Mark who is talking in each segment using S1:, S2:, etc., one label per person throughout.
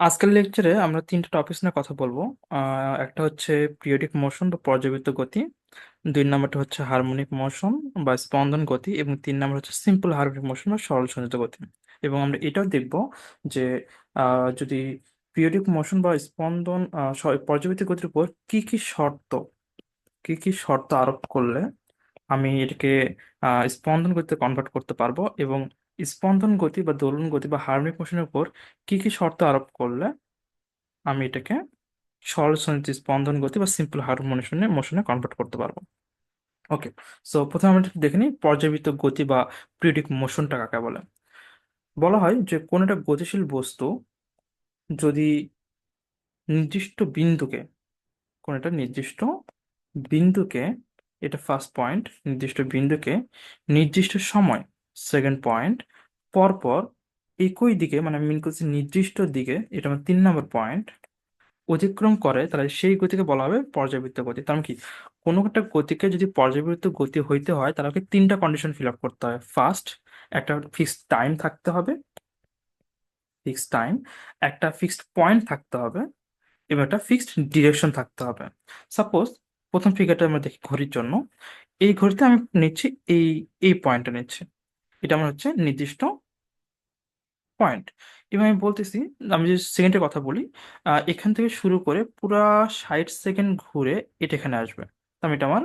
S1: আজকের লেকচারে আমরা তিনটা টপিক নিয়ে কথা বলব। একটা হচ্ছে পিরিয়ডিক মোশন বা পর্যাবৃত্ত গতি দুই নাম্বারটা হচ্ছে হারমোনিক মোশন বা স্পন্দন গতি এবং তিন নাম্বার হচ্ছে সিম্পল হারমোনিক মোশন বা সরল সঞ্চিত গতি। এবং আমরা এটাও দেখব যে যদি পিরিয়ডিক মোশন বা স্পন্দন আহ, পর্যাবৃত্ত গতির উপর কি কি শর্ত কি কি শর্ত আরোপ করলে আমি এটাকে স্পন্দন গতিতে কনভার্ট করতে পারব এবং স্পন্দন গতি বা দোলন গতি বা হারমোনিক মোশনের উপর কি কি শর্ত আরোপ করলে আমি এটাকে সরল সঞ্চিত স্পন্দন গতি বা সিম্পল হারমোনিশনে মোশনে কনভার্ট করতে পারব? ওকে সো প্রথমে আমরা দেখে নিই পর্যাবৃত্ত গতি বা পিরিয়ডিক মোশনটা কাকে বলে? বলা হয় যে কোন একটা গতিশীল বস্তু যদি নির্দিষ্ট বিন্দুকে, কোন একটা নির্দিষ্ট বিন্দুকে, এটা ফার্স্ট পয়েন্ট নির্দিষ্ট বিন্দুকে নির্দিষ্ট সময় সেকেন্ড পয়েন্ট পর পর একই দিকে মানে মিন করছি নির্দিষ্ট দিকে, এটা আমার তিন নম্বর পয়েন্ট অতিক্রম করে তাহলে সেই গতিকে বলা হবে পর্যাবৃত্ত গতি। তার মানে কি? কোনো একটা গতিকে যদি পর্যাবৃত্ত গতি হইতে হয়, তাহলে ওকে তিনটা কন্ডিশন ফিল আপ করতে হয়। ফার্স্ট একটা ফিক্সড টাইম থাকতে হবে। ফিক্সড টাইম একটা ফিক্সড পয়েন্ট থাকতে হবে, এবং একটা ফিক্সড ডিরেকশন থাকতে হবে। সাপোজ প্রথম ফিগারটা আমরা দেখি ঘড়ির জন্য। এই ঘড়িতে আমি নিচ্ছি এই এই পয়েন্টটা নিচ্ছি। এটা আমার হচ্ছে নির্দিষ্ট পয়েন্ট এবং আমি বলতেছি, আমি যে সেকেন্ডের কথা বলি এখান থেকে শুরু করে পুরা ষাট সেকেন্ড ঘুরে এটা এখানে আসবে। মানে এটা আমার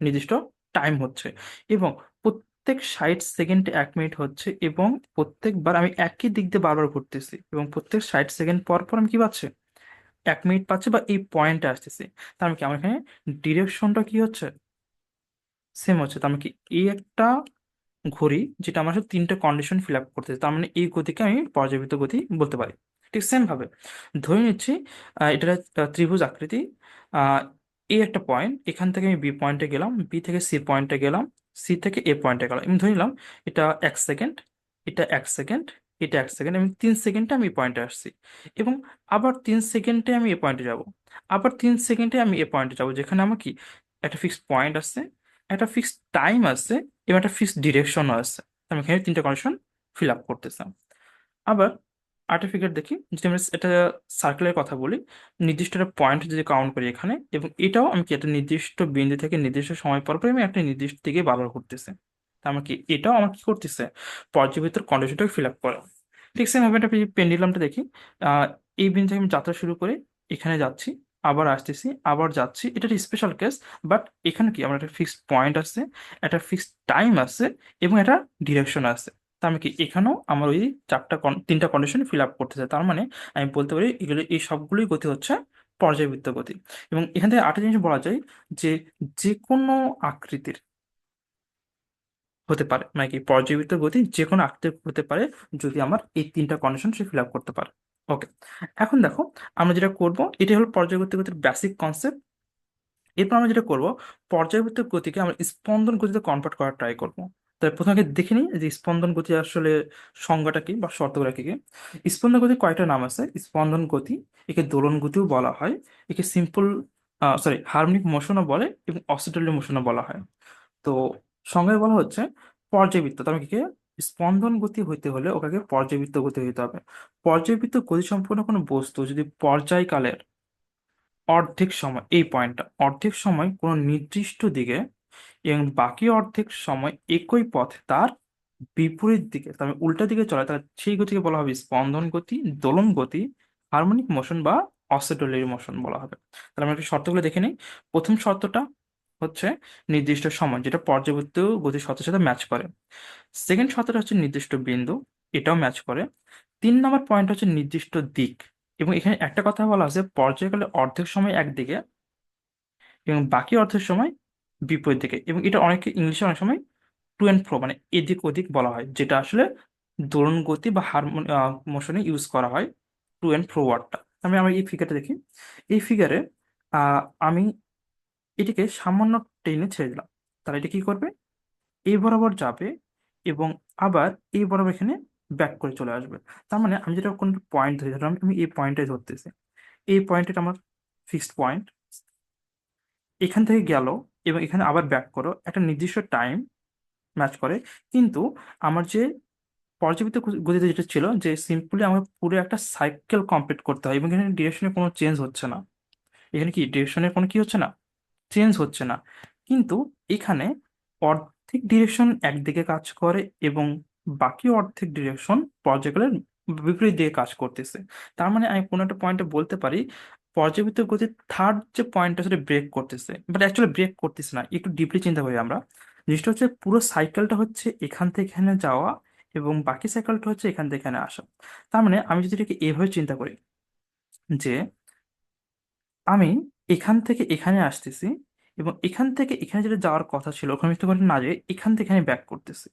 S1: নির্দিষ্ট টাইম হচ্ছে। এবং প্রত্যেক ষাট সেকেন্ডে এক মিনিট হচ্ছে এবং প্রত্যেকবার আমি একই দিক দিয়ে বারবার ঘুরতেছি এবং প্রত্যেক ষাট সেকেন্ড পর পর আমি কি পাচ্ছি? এক মিনিট পাচ্ছি বা এই পয়েন্টে আসতেছি। তার মানে কি আমার এখানে ডিরেকশনটা কি হচ্ছে? সেম হচ্ছে। তার মানে কি এই একটা ঘড়ি, যেটা আমার সাথে তিনটে কন্ডিশন ফিল আপ করতেছে, তার মানে এই গতিকে আমি পর্যাবৃত্ত গতি বলতে পারি। ঠিক সেম ভাবে ধরে নিচ্ছি এটা ত্রিভুজ আকৃতি এই একটা পয়েন্ট এখান থেকে আমি বি পয়েন্টে গেলাম বি থেকে সি পয়েন্টে গেলাম সি থেকে এ পয়েন্টে গেলাম। আমি ধরে নিলাম, এটা এক সেকেন্ড এটা এক সেকেন্ড এটা এক সেকেন্ড আমি তিন সেকেন্ডে আমি এই পয়েন্টে আসছি। এবং আবার তিন সেকেন্ডে আমি এ পয়েন্টে যাব। আবার তিন সেকেন্ডে আমি এ পয়েন্টে যাব, যেখানে আমার কি, একটা ফিক্সড পয়েন্ট আছে, একটা ফিক্সড টাইম আছে এবং একটা ফিক্সড ডিরেকশনও আছে। আমি এখানে তিনটা কন্ডিশন ফিল আপ করতেছিলাম। আবার আরেকটা ফিগার দেখি, যদি আমরা এটা সার্কেলের কথা বলি, নির্দিষ্ট একটা পয়েন্ট যদি কাউন্ট করি এখানে, এবং এটাও আমি কি একটা নির্দিষ্ট বিন্দু থেকে নির্দিষ্ট সময় পর পর আমি একটা নির্দিষ্ট দিকে বারবার করতেছে মানে কি এটাও আমার কি করতেছে? পর্যাবৃত্তের কন্ডিশনটাকে ফিল আপ করে। ঠিক সেম একটা পেন্ডিলামটা দেখি এই বিন্দু থেকে আমি যাত্রা শুরু করে এখানে যাচ্ছি। আবার আসতেছি, আবার যাচ্ছি। এটা স্পেশাল কেস বাট এখানে কি? আমার একটা ফিক্সড পয়েন্ট আছে, একটা ফিক্সড টাইম আছে এবং একটা ডিরেকশন আছে। তার মানে কি এখানেও আমার ওই চারটা তিনটা কন্ডিশন ফিল আপ করতেছে তার মানে আমি বলতে পারি এগুলো, এই সবগুলোই গতি হচ্ছে পর্যায়বৃত্ত গতি। এবং এখান থেকে আরেকটা জিনিস বলা যায় যে যে কোনো আকৃতির হতে পারে মানে কি পর্যায়বৃত্ত গতি যে কোনো আকৃতির হতে পারে যদি আমার এই তিনটা কন্ডিশন সে ফিল আপ করতে পারে। ওকে এখন দেখো, আমরা যেটা করব এটা হলো পর্যায়বৃত্ত গতির বেসিক কনসেপ্ট এরপর আমরা যেটা করব, পর্যায়বৃত্ত গতিকে আমরা স্পন্দন গতিতে কনভার্ট করার ট্রাই করব। তাই প্রথমে দেখে নিই যে স্পন্দন গতি আসলে সংজ্ঞাটা কি বা শর্তগুলো কি স্পন্দন গতির কয়টা নাম আছে, স্পন্দন গতি, একে দোলন গতিও বলা হয়, একে সিম্পল সরি হারমোনিক মোশনও বলে এবং অসিলেটরি মোশনও বলা হয়। তো সংজ্ঞায় বলা হচ্ছে পর্যাবৃত্ত তার মানে কি? স্পন্দন গতি হইতে হলে ওটাকে পর্যাবৃত্ত গতি হইতে হবে। পর্যাবৃত্ত গতি সম্পন্ন কোনো বস্তু যদি পর্যায়কালের অর্ধেক সময়, এই পয়েন্টটা অর্ধেক সময় কোনো নির্দিষ্ট দিকে এবং বাকি অর্ধেক সময় একই পথে তার বিপরীত দিকে, তার মানে উল্টা দিকে চলে, তাহলে সেই গতিকে বলা হবে স্পন্দন গতি, দোলন গতি হারমোনিক মোশন বা অসিলেটরি মোশন বলা হবে। তাহলে আমরা একটু শর্তগুলো দেখে নিই। প্রথম শর্তটা হচ্ছে নির্দিষ্ট সময়, যেটা পর্যাবৃত্ত গতির শর্তের সাথে ম্যাচ করে। সেকেন্ড শর্তটা হচ্ছে নির্দিষ্ট বিন্দু, এটাও ম্যাচ করে। তিন নম্বর পয়েন্ট হচ্ছে নির্দিষ্ট দিক, এবং এখানে একটা কথা বলা আছে, পর্যায়কালে অর্ধেক সময় একদিকে এবং বাকি অর্ধেক সময় বিপরীত দিকে, এবং এটা অনেকে ইংলিশে অনেক সময় টু অ্যান্ড ফ্রো মানে এদিক ওদিক বলা হয়, যেটা আসলে দোলন গতি বা হারমোনি মোশনে ইউজ করা হয় টু অ্যান্ড ফ্রো ওয়ার্ডটা আমি আমার এই ফিগারটা দেখি। এই ফিগারে আমি এটিকে সামান্য টেনে ছেড়ে দিলাম। তাহলে এটা কি করবে? এই বরাবর যাবে এবং আবার এই বরাবর এখানে ব্যাক করে চলে আসবে। তার মানে আমি যেটা কোনো পয়েন্ট ধরি ধরলাম, আমি এই পয়েন্টে ধরতেছি। এই পয়েন্টটা আমার ফিক্সড পয়েন্ট এখান থেকে গেল এবং এখানে আবার ব্যাক করো। একটা নির্দিষ্ট টাইম ম্যাচ করে। কিন্তু আমার যে পর্যাবৃত্ত গতিতে যেটা ছিল যে সিম্পলি আমার পুরো একটা সাইকেল কমপ্লিট করতে হয় এবং এখানে ডিরেকশনে কোনো চেঞ্জ হচ্ছে না। এখানে কি ডিরেকশনের কোনো কি হচ্ছে না? চেঞ্জ হচ্ছে না। কিন্তু এখানে অর্ধেক ডিরেকশন একদিকে কাজ করে এবং বাকি অর্ধেক ডিরেকশন পর্যায়কালের বিপরীত দিকে কাজ করতেছে। তার মানে আমি কোনো একটা পয়েন্টে বলতে পারি পর্যাবৃত্ত গতির থার্ড যে পয়েন্টটা সেটা ব্রেক করতেছে। বাট অ্যাকচুয়ালি ব্রেক করতেছে না, একটু ডিপলি চিন্তা করি আমরা। জিনিসটা হচ্ছে পুরো সাইকেলটা হচ্ছে এখান থেকে এখানে যাওয়া এবং বাকি সাইকেলটা হচ্ছে এখান থেকে এখানে আসা। তার মানে আমি যদি এটাকে এভাবে চিন্তা করি যে আমি এখান থেকে এখানে আসতেছি এবং এখান থেকে এখানে যেটা যাওয়ার কথা ছিল, ওখানে করে না যেয়ে এখান থেকে এখানে ব্যাক করতেছি।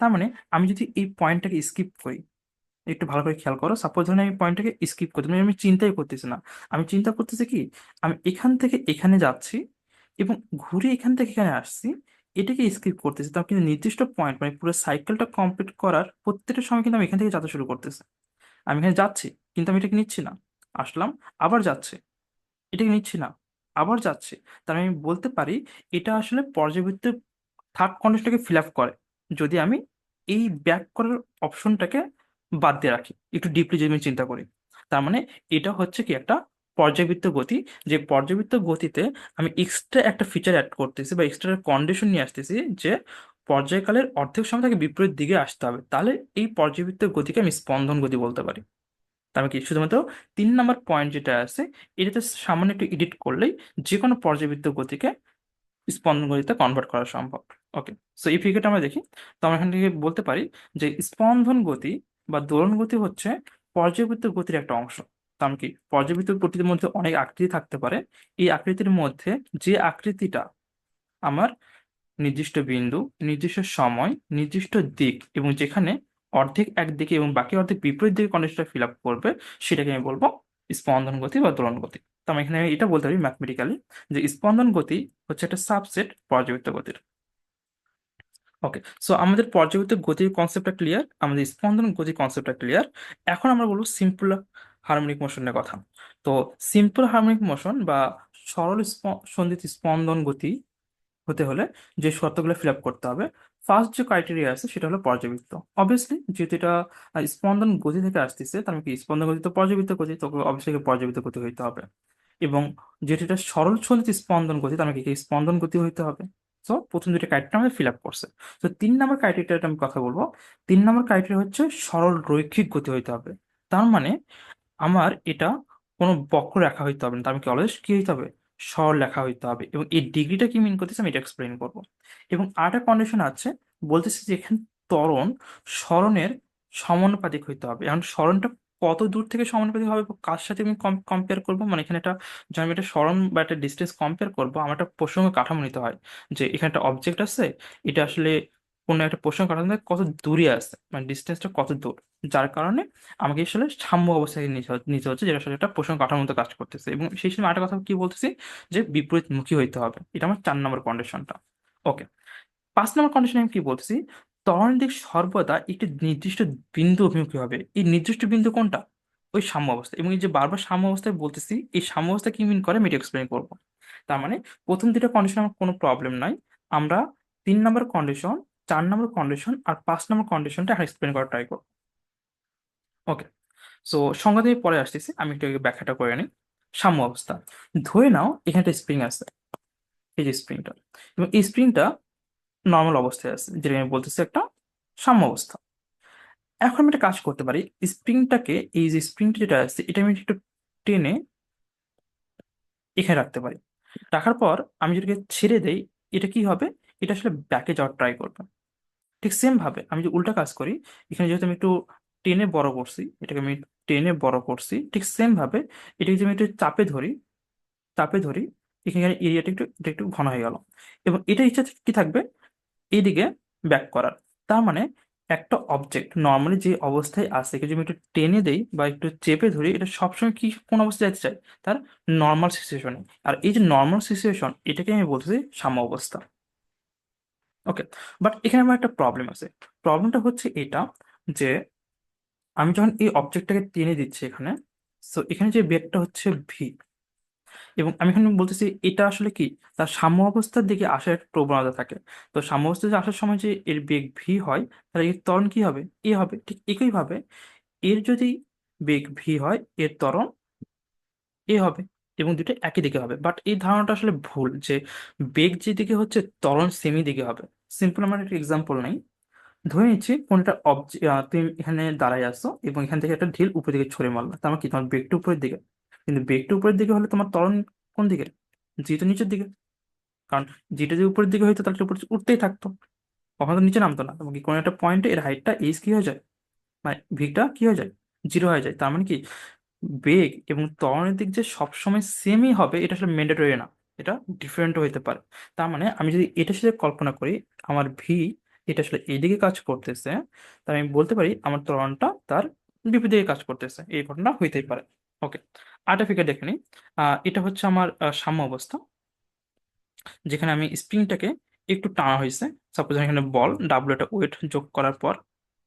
S1: তার মানে আমি যদি এই পয়েন্টটাকে স্কিপ করি, একটু ভালো করে খেয়াল করো সাপোজ ধরুন আমি পয়েন্টটাকে স্কিপ করতে আমি চিন্তাই করতেছি না। আমি চিন্তা করতেছি কি, আমি এখান থেকে এখানে যাচ্ছি এবং ঘুরে এখান থেকে এখানে আসছি, এটাকে স্কিপ করতেছি। তার কিন্তু নির্দিষ্ট পয়েন্ট মানে পুরো সাইকেলটা কমপ্লিট করার প্রত্যেকটা সময় কিন্তু আমি এখান থেকে যাত্রা শুরু করতেছি। আমি এখানে যাচ্ছি, কিন্তু আমি এটাকে নিচ্ছি না। আসলাম, আবার যাচ্ছে। এটাকে নিচ্ছি না আবার যাচ্ছে। তার মানে আমি বলতে পারি, এটা আসলে পর্যাবৃত্ত থার্ড কন্ডিশনটাকে ফিল আপ করে। যদি আমি এই ব্যাক করার অপশনটাকে বাদ দিয়ে রাখি, একটু ডিপলি যদি আমি চিন্তা করি। তার মানে এটা হচ্ছে কি একটা পর্যাবৃত্ত গতি। যে পর্যাবৃত্ত গতিতে আমি এক্সট্রা একটা ফিচার অ্যাড করতেছি বা এক্সট্রা কন্ডিশন নিয়ে আসতেছি যে পর্যায়কালের অর্ধেক সময় তাকে বিপরীত দিকে আসতে হবে। তাহলে এই পর্যাবৃত্ত গতিকে আমি স্পন্দন গতি বলতে পারি। তার মানে কি? শুধুমাত্র তিন নম্বর পয়েন্ট যেটা আছে, এটাতে সামান্য একটু এডিট করলেই যে কোনো পর্যাবৃত্ত গতিকে স্পন্দন গতিতে কনভার্ট করা সম্ভব। ওকে সো এই ফিগারটা আমরা দেখি। তো আমরা এখান থেকে বলতে পারি যে স্পন্দন গতি বা দোলন গতি হচ্ছে পর্যাবৃত্ত গতির একটা অংশ। তার মানে কি? পর্যাবৃত্ত গতির মধ্যে অনেক আকৃতি থাকতে পারে। এই আকৃতির মধ্যে যে আকৃতিটা আমার নির্দিষ্ট বিন্দু, নির্দিষ্ট সময়, নির্দিষ্ট দিক এবং যেখানে অর্ধেক একদিকে এবং বাকি অর্ধেক বিপরীত দিকে কন্ডিশনটা ফিল আপ করবে, সেটাকে আমি বলব স্পন্দন গতি বা দোলন গতি। তো আমি এখানে এটা বলতে পারি ম্যাথমেটিক্যালি যে স্পন্দন গতি হচ্ছে একটা সাবসেট পর্যাবৃত্ত গতির। ওকে সো আমাদের পর্যাবৃত্ত গতির কনসেপ্টটা ক্লিয়ার আমাদের স্পন্দন গতি কনসেপ্টটা ক্লিয়ার এখন আমরা বলব সিম্পল হারমোনিক মোশনের কথা। তো সিম্পল হারমোনিক মোশন বা সরল সন্ধিত স্পন্দন গতি হতে হলে যে শর্তগুলো ফিল আপ করতে হবে ফার্স্ট যে ক্রাইটেরিয়া আছে সেটা হলো পর্যাবৃত্ত। অবভিয়াসলি যেহেতু এটা স্পন্দন গতি থেকে আসতেছে, তার মানে কি? স্পন্দন গতি তো পর্যাবৃত্ত গতি, তো অবশ্যই পর্যাবৃত্ত গতি হইতে হবে। এবং যেটা এটা সরল চলিত স্পন্দন গতি, তার মানে কি? স্পন্দন গতি হইতে হবে। সো প্রথম দুটো ক্রাইটেরিয়া আমাদের ফিল আপ করছে। তো তিন নম্বর ক্রাইটেরিয়াটা আমি কথা বলব। তিন নম্বর ক্রাইটেরিয়া হচ্ছে সরল রৈখিক গতি হইতে হবে। তার মানে আমার এটা কোনো বক্র বক্ররেখা হইতে হবে না। তার মানে কি? অলওয়েজ কি হইতে হবে? সরল লেখা হইতে হবে। এবং এই ডিগ্রিটা কি মিন করতেছে আমি এটা এক্সপ্লেন করব। এবং আরেকটা কন্ডিশন আছে, বলতেছে যে এখানে ত্বরণ সরণের সমানুপাতিক হইতে হবে। এখন সরণটা কত দূর থেকে সমানুপাতিক হবে, কার সাথে আমি কম্পেয়ার করব? মানে এখানে একটা যখন একটা সরণ বা একটা ডিস্টেন্স কম্পেয়ার করব, আমার একটা প্রসঙ্গ কাঠামো নিতে হয় যে এখানে একটা অবজেক্ট আছে, এটা আসলে কোনো একটা কাঠামো থেকে কত দূরে আছে মানে ডিস্টেন্সটা কত দূর? যার কারণে আমাকে আসলে সাম্য অবস্থায় নিতে হচ্ছে যেটা আসলে একটা প্রসঙ্গ কাঠামোর মতো কাজ করতেছে। এবং সেই সময় আরেকটা কথা কি বলতেছি? যে বিপরীতমুখী হইতে হবে। এটা আমার চার নম্বর কন্ডিশনটা ওকে পাঁচ নম্বর কন্ডিশনে আমি কি বলতেছি? ত্বরণের দিক সর্বদা একটি নির্দিষ্ট বিন্দু অভিমুখী হবে। এই নির্দিষ্ট বিন্দু কোনটা? ওই সাম্য অবস্থা। এবং এই যে বারবার সাম্য অবস্থায় বলতেছি, এই সাম্য অবস্থা কি মিন করে? আমি এটা এক্সপ্লেন করব। তার মানে প্রথম দুটো কন্ডিশন আমার কোনো প্রবলেম নাই। আমরা তিন নম্বর কন্ডিশন চার নম্বর কন্ডিশন আর পাঁচ নম্বর কন্ডিশনটা এখন এক্সপ্লেন করার ট্রাই করব। ওকে সো সংজ্ঞা দিয়ে পরে আসতেছি, আমি একটু ব্যাখ্যাটা করে নিই। সাম্য অবস্থা, ধরে নাও এখানে একটা স্প্রিং আছে, এই যে স্প্রিংটা এবং এই স্প্রিংটা নর্মাল অবস্থায় আছে যেটা আমি বলতেছি একটা সাম্য অবস্থা। এখন আমি একটা কাজ করতে পারি স্প্রিংটাকে এই যে স্প্রিংটা যেটা আছে, এটা আমি একটু টেনে এখানে রাখতে পারি। রাখার পর আমি যেটাকে ছেড়ে দেই, এটা কি হবে? এটা আসলে ব্যাকে যাওয়ার ট্রাই করবে। ঠিক সেম ভাবে আমি যে উল্টা কাজ করি, এখানে যেহেতু আমি একটু টেনে বড় করছি, এটাকে আমি টেনে বড় করছি, ঠিক সেম ভাবে এটাকে যদি আমি একটু চাপে ধরি চাপে ধরি, এখানে এরিয়াটা একটু, এটা একটু ঘন হয়ে গেল। এবং এটা ইচ্ছা কি থাকবে? এইদিকে ব্যাক করার। তার মানে একটা অবজেক্ট নর্মালি যে অবস্থায় আছে যদি আমি একটু টেনে দেই বা একটু চেপে ধরি, এটা সবসময় কি কোন অবস্থায় যেতে চাই তার নর্মাল সিচুয়েশনে আর এই যে নর্মাল সিচুয়েশন এটাকে আমি বলতেছি সাম্য অবস্থা। ওকে বাট এখানে আমার একটা প্রবলেম আছে। প্রবলেমটা হচ্ছে এটা যে আমি যখন এই অবজেক্টটাকে টেনে দিচ্ছি এখানে সো এখানে যে বেগটা হচ্ছে ভি এবং আমি এখানে বলতেছি, এটা আসলে কি? তার সাম্য অবস্থার দিকে আসার প্রবণতা থাকে। তো সাম্য অবস্থায় আসার সময় যে এর বেগ ভি হয়, তাহলে এর ত্বরণ কি হবে? এ হবে। ঠিক একইভাবে এর যদি বেগ ভি হয়, এর ত্বরণ এ হবে এবং দুটো একই দিকে হবে। বাট এই ধারণাটা আসলে ভুল যে বেগ যেদিকে হচ্ছে, ত্বরণ সেমি দিকে হবে। সিম্পল আমার একটা এক্সাম্পল নেই। ধরে নিচ্ছি কোন একটা অবজেক্ট তুমি এখানে দাঁড়ায় আসছো এবং এখান থেকে একটা ঢিল উপর দিকে ছুঁড়ে মারলা। তার মানে কি? তোমার বেগটা উপরের দিকে। কিন্তু বেগটা উপরের দিকে হলে তোমার ত্বরণ কোন দিকে? যেহেতু নিচের দিকে। কারণ যেটা যদি উপরের দিকে হইতো তাহলে উপরে উঠতেই থাকতো। কখনো তো নিচে নামতো না। এবং কোনো একটা পয়েন্টে এর হাইটটা এইচ কি হয়ে যায়? মানে ভিগটা কি হয়ে যায়? জিরো হয়ে যায়। তার মানে কি? বেগ এবং ত্বরণের দিক যে সবসময় সেমই হবে, এটা আসলে ম্যান্ডেটরি না। এটা ডিফারেন্ট হইতে পারে। তার মানে আমি যদি এটার সাথে কল্পনা করি, আমার ভি এটা আসলে এইদিকে কাজ করতেছে, তাহলে আমি বলতে পারি আমার ত্বরণটা তার বিপরীত দিকে কাজ করতেছে। এই ঘটনা হইতেই পারে। ওকে আরেকটা ফিগার দেখে নিই। এটা হচ্ছে আমার সাম্য অবস্থা, যেখানে আমি স্প্রিংটাকে একটু টানা হয়েছে সাপোজ এখানে বল ডাব্লু একটা ওয়েট যোগ করার পর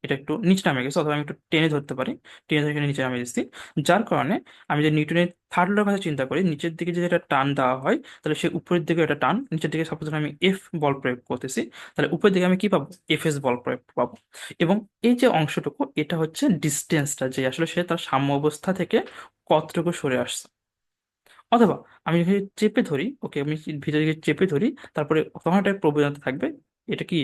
S1: এটা একটু নিচে নামে গেছে, অথবা আমি একটু টেনে ধরতে পারি। টেনে ধরে নিচে নামে গেছি যার কারণে আমি যে নিউটনের থার্ড লোর কথা চিন্তা করি, নিচের দিকে যদি একটা টান দেওয়া হয়, তাহলে সে উপরের দিকে একটা টান। নিচের দিকে সাপোজ আমি এফ বল প্রয়োগ করতেছি, তাহলে উপরের দিকে আমি কি পাবো? এফ এস বল প্রয়োগ পাবো। এবং এই যে অংশটুকু, এটা হচ্ছে ডিস্টেন্সটা যে আসলে সে তার সাম্য অবস্থা থেকে কতটুকু সরে আসছে। অথবা আমি যদি চেপে ধরি ওকে আমি ভিতরে চেপে ধরি, তারপরে তখন একটা প্রবণতা থাকবে, এটা কি?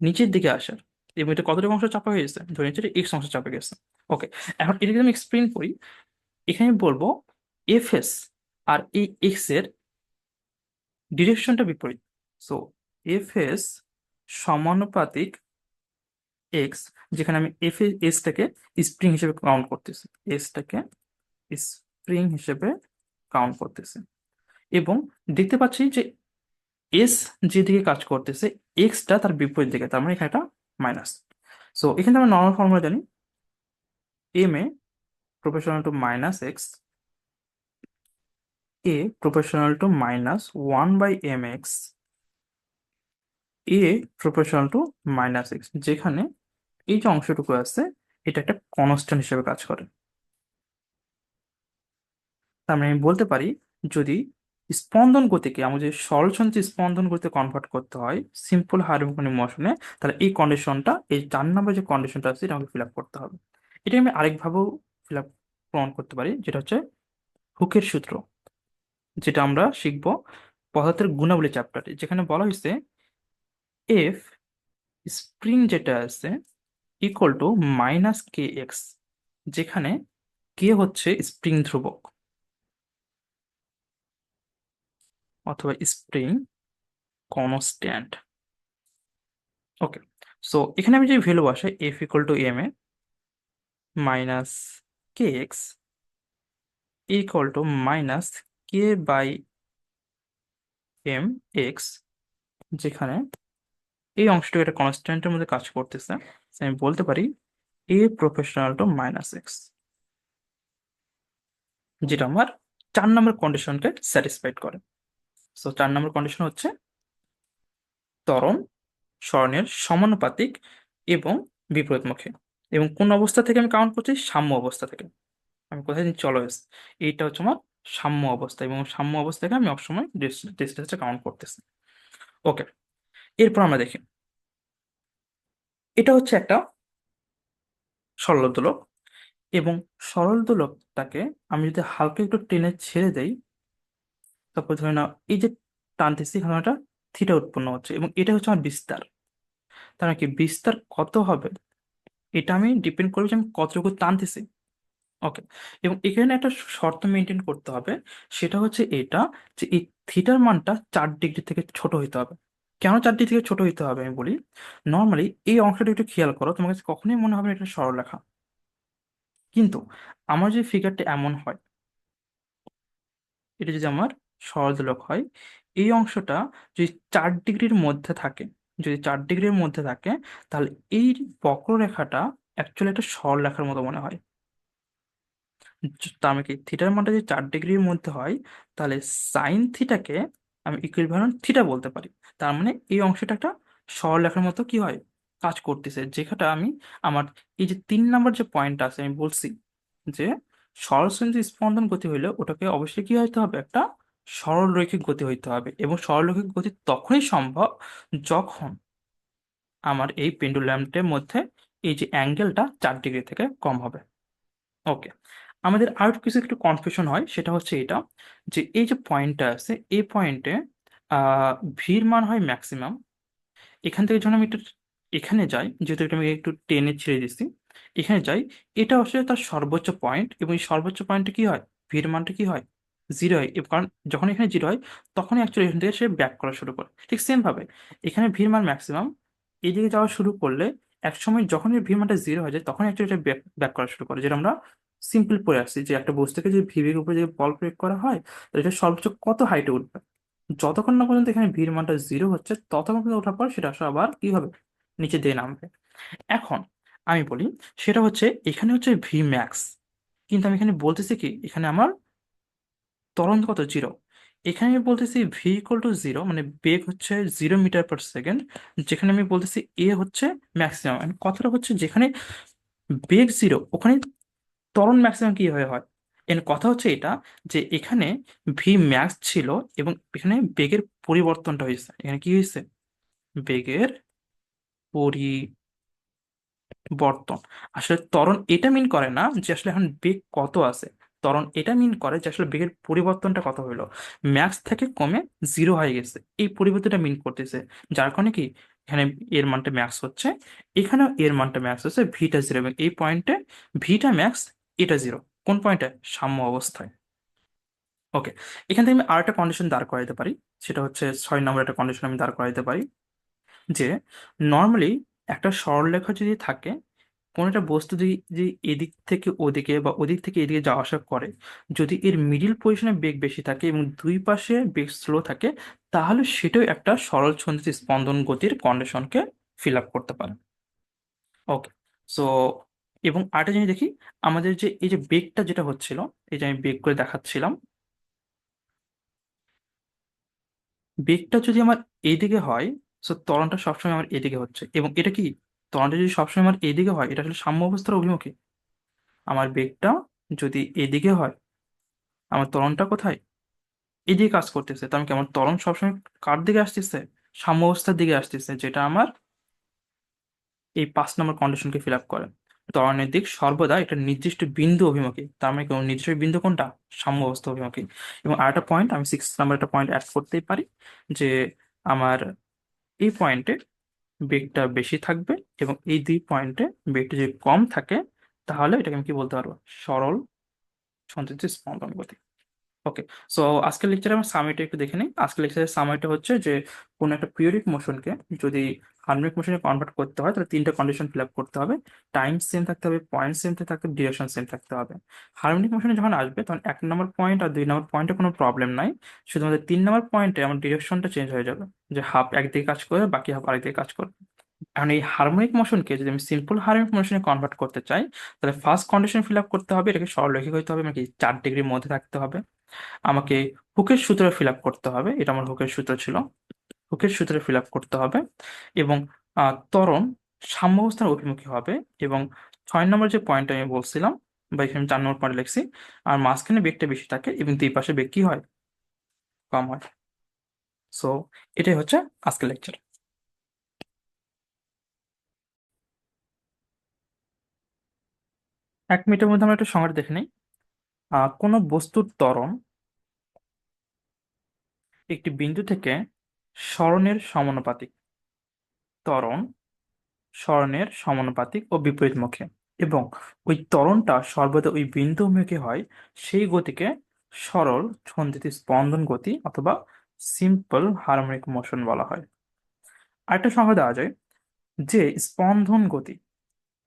S1: নিচের দিকে আসার। এবং এটা কতটুকু অংশ চাপা হয়ে গেছে? ধরে নিচ্ছি এক্স অংশ চাপা গেছে। ওকে এখন এটা যদি আমি এক্সপ্লেন করি, এখানে বলব এফ এস আর এই এক্সের ডিরেকশনটা বিপরীত। সো এফ এস সমানুপাতিক এক্স যেখানে আমি এফ এসটাকে স্প্রিং হিসেবে কাউন্ট করতেছি। এসটাকে স্প্রিং হিসেবে কাউন্ট করতেছি। এবং দেখতে পাচ্ছি যে এস যেদিকে কাজ করতেছে এক্সটা তার বিপরীত দিকে। তার মানে এখানে একটা মাইনাস সো এখানে আমরা নর্মাল ফর্মুলা জানি। M A proportional to minus x, a proportional to minus 1 by mx a proportional to minus x, যেখানে এই যে অংশটুকু আছে, এটা একটা কনস্ট্যান্ট হিসেবে কাজ করে। তার মানে আমি বলতে পারি, যদি স্পন্দন গতিকে আমাদের সরলসঞ্চি স্পন্দন গতিতে কনভার্ট করতে হয় সিম্পল হারমোনিক মোশনে তাহলে এই কন্ডিশনটা এই চার নম্বর যে কন্ডিশনটা আছে, এটা আমাকে ফিল আপ করতে হবে। এটা আমি আরেকভাবেও ফিল আপ প্রমাণ করতে পারি, যেটা হচ্ছে হুকের সূত্র, যেটা আমরা শিখব পদার্থের গুণাবলী চ্যাপ্টারে যেখানে বলা হয়েছে এফ স্প্রিং যেটা আছে equal to minus K X যেখানে কে হচ্ছে স্প্রিং ধ্রুবক। অথবা স্প্রিং কনস্ট্যান্ট ওকে সো এখানে আমি যদি ভ্যালু বসাই F equal to M A minus K X equal to minus K by M X যেখানে এই অংশটুকু একটা কনস্ট্যান্টের মধ্যে কাজ করতেছে আমি বলতে পারি A professional to minus X যেটা আমার চার নম্বর কন্ডিশনকে স্যাটিসফাইড করে। সো চার নম্বর কন্ডিশন হচ্ছে ত্বরণ, স্বর্ণের সমানুপাতিক এবং বিপরীতমুখী। এবং কোন অবস্থা থেকে আমি কাউন্ট করছি? সাম্য অবস্থা থেকে। আমি কোথায় অলওয়েজ এইটা হচ্ছে আমার সাম্য অবস্থা এবং সাম্য অবস্থাকে আমি সবসময় ডিস্টেন্সটা কাউন্ট করতেছি। ওকে এরপর আমরা দেখি। এটা হচ্ছে একটা সরল দোলক এবং সরল দোলকটাকে আমি যদি হালকা একটু টেনে ছেড়ে দেই তারপর ধরে নাও। এই যে টানতেছি একটা থিটা উৎপন্ন হচ্ছে এবং এটা হচ্ছে আমার বিস্তার। তার মানে কি? বিস্তার কত হবে? এটা আমি ডিপেন্ড করবে যে আমি কতটুকু টানতেছি। ওকে এবং এখানে একটা শর্ত মেনটেন করতে হবে। সেটা হচ্ছে এটা যে এই থিটার মানটা চার ডিগ্রি থেকে ছোট হইতে হবে। কেন চার ডিগ্রি থেকে ছোট হইতে হবে আমি বলি? নর্মালি এই অংশটা একটু খেয়াল করো, তোমার কাছে কখনোই মনে হবে এটা সরলরেখা কিন্তু আমার যে ফিগারটা এমন হয়। এটা যদি আমার সরলদোলক হয়। এই অংশটা যদি চার ডিগ্রির মধ্যে থাকে, যদি চার ডিগ্রির মধ্যে থাকে, তাহলে এই বক্ররেখাটা অ্যাকচুয়ালি একটা সরলরেখার মতো মনে হয়। তার কি থিটার মানটা যদি চার ডিগ্রির মধ্যে হয়, তাহলে সাইন থিটাকে আমি ইকুইভ্যালেন্ট থিটা বলতে পারি। তার মানে এই অংশটা একটা সরলরেখার মতো কি হয়? কাজ করতেছে। যেখানটা আমি আমার এই যে তিন নাম্বার যে পয়েন্ট আছে, আমি বলছি যে সরলরেখা স্পন্দন গতি হইলে ওটাকে অবশ্যই কি হইতে হবে? একটা সরলরৈখিক গতি হইতে হবে এবং সরলরৈখিক গতি তখনই সম্ভব যখন আমার এই পেন্ডুলামটার মধ্যে এই যে অ্যাঙ্গেলটা চার ডিগ্রি থেকে কম হবে। ওকে আমাদের আর কিছু একটু কনফিউশন হয়, সেটা হচ্ছে এটা যে এই যে পয়েন্টটা আছে, এই পয়েন্টে ভির মান হয় ম্যাক্সিমাম এখান থেকে যখন আমি একটু এখানে যাই, যেহেতু এটা আমি একটু টেনে ছেড়ে দিচ্ছি এখানে যাই, এটা আসলে তার সর্বোচ্চ পয়েন্ট এবং সর্বোচ্চ পয়েন্টে কি হয়? ভির মানটা কি হয়? জিরো হয়। কারণ যখন এখানে জিরো হয়, তখনই অ্যাকচুয়ালি এখান থেকে সে ব্যাক করা শুরু করে। ঠিক সেম ভাবে, এখানে ভির মান ম্যাক্সিমাম এদিকে যাওয়া শুরু করলে এক সময় যখন এই ভির মানটা জিরো হয়ে যায় তখন অ্যাকচুয়ালি এটা ব্যাক ব্যাক করা শুরু করে। যেটা আমরা সিম্পল পড়ে আসছি যে একটা বস্তুকে যে ভিড়ের উপরে যে বল প্রয়োগ করা হয়, তাহলে এটা সর্বোচ্চ কত হাইটে উঠবে? যতক্ষণ না পর্যন্ত এখানে ভিড় মানটা জিরো হচ্ছে, ততক্ষণ পর্যন্ত ওঠার পর সেটা আসলে আবার কি হবে? নিচে দিয়ে নামবে। এখন আমি বলি, সেটা হচ্ছে এখানে হচ্ছে ভি ম্যাক্স কিন্তু আমি এখানে বলতেছি কি, এখানে আমার ত্বরণ কত জিরো এখানে আমি বলতেছি ভি ইকুয়াল টু জিরো মানে বেগ হচ্ছে জিরো মিটার পার সেকেন্ড যেখানে আমি বলতেছি এ হচ্ছে ম্যাক্সিমাম কথাটা হচ্ছে যেখানে বেগ জিরো ওখানে ত্বরণ ম্যাক্সিমাম কি হয়ে হয়? এর কথা হচ্ছে এটা যে এখানে ভি ম্যাক্স ছিল এবং এখানে বেগের পরিবর্তনটা হয়েছে। এখানে কি হয়েছে? বেগের পরিবর্তন। আসলে ত্বরণ এটা মিন করে না যে আসলে এখন বেগ কত আছে। ত্বরণ, এটা মিন করে যে আসলে বেগের পরিবর্তনটা কত হইল। ম্যাক্স থেকে কমে জিরো হয়ে গেছে। এই পরিবর্তনটা মিন করতেছে। যার কারণে কি? এখানে এর মানটা ম্যাক্স হচ্ছে। এখানেও এর মানটা ম্যাক্স হচ্ছে ভিটা জিরো এবং এই পয়েন্টে ভিটা ম্যাক্স এটা জিরো কোন পয়েন্টে সাম্য অবস্থায়। ওকে এখান থেকে আমি আর একটা কন্ডিশন দাঁড় করাইতে পারি। সেটা হচ্ছে ছয় নম্বর একটা কন্ডিশন আমি দাঁড় করাইতে পারি। যে নর্মালি একটা সরলরেখা যদি থাকে কোনো একটা বস্তু যদি যদি এদিক থেকে ওদিকে বা ওদিক থেকে এদিকে যাওয়া আসা করে, যদি এর মিডিল পজিশনে বেগ বেশি থাকে এবং দুই পাশে বেগ স্লো থাকে, তাহলে সেটাও একটা সরল ছন্দিত স্পন্দন গতির কন্ডিশনকে ফিল আপ করতে পারে। ওকে সো এবং আরেকটা জিনিস দেখি, আমাদের যে, এই যে বেগটা যেটা হচ্ছিল, এই যে আমি বেগ করে দেখাচ্ছিলাম, বেগটা যদি আমার এইদিকে হয় সো ত্বরণটা সবসময় আমার এদিকে হচ্ছে, এবং এটা কি? ত্বরণটা যদি সবসময় আমার এইদিকে হয়, এটা আসলে সাম্য অবস্থার অভিমুখে। আমার বেগটা যদি এদিকে হয়, আমার ত্বরণটা কোথায়? এদিকে কাজ করতেছে। তো আমি কি? আমার ত্বরণ সবসময় কার দিকে আসতেছে? সাম্য অবস্থার দিকে আসতেছে, যেটা আমার এই পাঁচ নম্বর কন্ডিশনকে ফিল আপ করে। ত্বরণের দিক সর্বদা একটা নির্দিষ্ট বিন্দু অভিমুখী। তার মানে কোনো নির্দিষ্ট বিন্দু কোনটা? সাম্য অবস্থা অভিমুখী। এবং আরেকটা পয়েন্ট আমি সিক্স নাম্বার একটা পয়েন্ট অ্যাড করতেই পারি যে, আমার এই পয়েন্টে বেগটা বেশি থাকবে এবং এই দুই পয়েন্টে বেগটা যদি কম থাকে, তাহলে এটাকে আমি কি বলতে পারব? সরল সঞ্চিত স্পন্দন গতি। ওকে সো আজকের লেকচারে আমার সামিটা একটু দেখে নিই। আজকের লেকচারের সামিটা হচ্ছে যে, কোনো একটা পিরিয়ডিক মোশনকে যদি হার্মোনিক মোশনে কনভার্ট করতে হয়, তাহলে তিনটা কন্ডিশন ফিল আপ করতে হবে। টাইম সেম থাকতে হবে পয়েন্ট সেম থাকতে হবে ডিরেকশন সেম থাকতে হবে। হার্মোনিক মোশনে যখন আসবে, তখন এক নম্বর পয়েন্ট আর দুই নম্বর পয়েন্টে কোনো প্রবলেম নাই। শুধুমাত্র তিন নম্বর পয়েন্টে আমার ডিরেকশনটা চেঞ্জ হয়ে যাবে। যে হাফ একদিকে কাজ করবে, বাকি হাফ আরেকদিকে কাজ করবে। এখন এই হারমোনিক মোশনকে যদি আমি সিম্পল হারমোনিক মোশনে কনভার্ট করতে চাই, তাহলে ফার্স্ট কন্ডিশন ফিল আপ করতে হবে, এটাকে সরলরৈখিক হইতে হবে মানে কি চার ডিগ্রির মধ্যে থাকতে হবে। আমাকে হুকের সূত্র ফিল আপ করতে হবে, এটা আমার হুকের সূত্র ছিল। হুকের সূত্রে ফিল আপ করতে হবে এবং ত্বরণ সাম্যাবস্থার অভিমুখী হবে এবং ছয় নম্বর যে পয়েন্ট আমি বলছিলাম, বা এখানে চার নম্বর পয়েন্ট লিখছি, আর মাঝখানে বেগটা বেশি থাকে এবং দুই পাশে বেগ কি হয়? কম হয়। সো এটাই হচ্ছে আজকের লেকচার এক মিনিটের মধ্যে আমরা একটু সংজ্ঞা দেখে নিই। কোনো বস্তুর ত্বরণ একটি বিন্দু থেকে সরণের সমানুপাতিক। ত্বরণ সরণের সমানুপাতিক ও বিপরীতমুখী এবং ওই ত্বরণটা সর্বদা ওই বিন্দুমুখী হয়, সেই গতিকে সরল ছন্দিত স্পন্দন গতি অথবা সিম্পল হারমোনিক মোশন বলা হয়। আরেকটা সংখ্যা দেওয়া যায় যে স্পন্দন গতি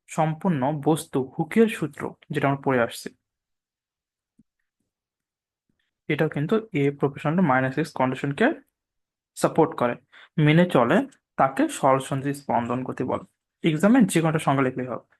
S1: সম্পূর্ণ বস্তু হুকের সূত্র, যেটা আমরা পড়ে আসছি। এটাও কিন্তু এ প্রফেশনাল মাইনাস এক্স কন্ডিশনকে সাপোর্ট করে। মেনে চলে তাকে সরল সন্ধি স্পন্দন গতি বলে। এক্সামে যে কোনোটা সঙ্গে লিখলেই হবে।